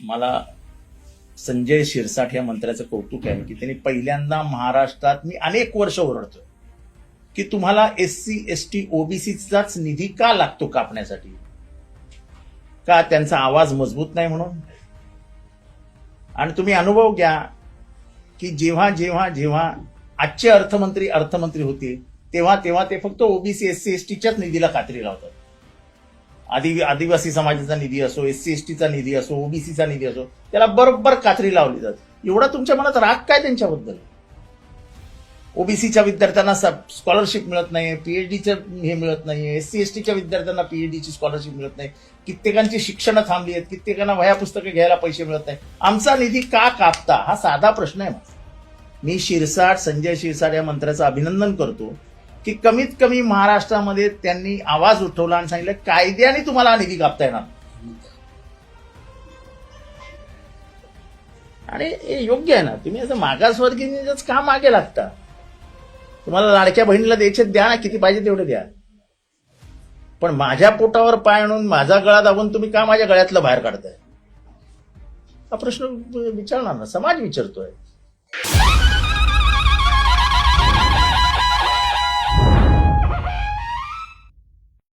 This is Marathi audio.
मला संजय शिरसाट या मंत्र्याचं कौतुक आहे की त्यांनी पहिल्यांदा महाराष्ट्रात मी अनेक वर्ष ओरडतोय की तुम्हाला एस सी एस टी ओबीसीचाच निधी का लागतो कापण्यासाठी? का त्यांचा आवाज मजबूत नाही म्हणून? आणि तुम्ही अनुभव घ्या की जेव्हा जेव्हा जेव्हा आजचे अर्थमंत्री अर्थमंत्री होते तेव्हा तेव्हा ते फक्त ओबीसी एस सी एस टीच्याच निधीला खात्री लावतात. आदि आदिवासी समाजाचा निधी असो एस सी एस टीचा निधी असो ओबीसीचा निधी असो त्याला बरोबर कात्री लावली जाते. एवढा तुमच्या मनात राग काय त्यांच्याबद्दल? ओबीसीच्या विद्यार्थ्यांना स्कॉलरशिप मिळत नाही पीएचडीचं हे मिळत नाही एस सी एस टीच्या विद्यार्थ्यांना पीएचडीची स्कॉलरशिप मिळत नाही. कित्येकांची शिक्षणं थांबली आहेत कित्येकांना वह्या पुस्तकं घ्यायला पैसे मिळत नाही आमचा निधी का कापता? हा साधा प्रश्न आहे माझा. मी शिरसाट संजय शिरसाट या मंत्र्याचं अभिनंदन करतो. की कमीत कमी महाराष्ट्रामध्ये त्यांनी आवाज उठवला आणि सांगितलं कायद्याने तुम्हाला निधी कापता येणार. आणि हे योग्य आहे ना. तुम्ही असं मागासवर्गीयच का मागे लागता? तुम्हाला लाडक्या बहिणीला द्यायचे द्या ना किती पाहिजे तेवढे द्या. पण माझ्या पोटावर पाय आणून माझा गळा दाबून तुम्ही का माझ्या गळ्यातलं बाहेर काढताय? हा प्रश्न विचारणार ना. समाज विचारतोय.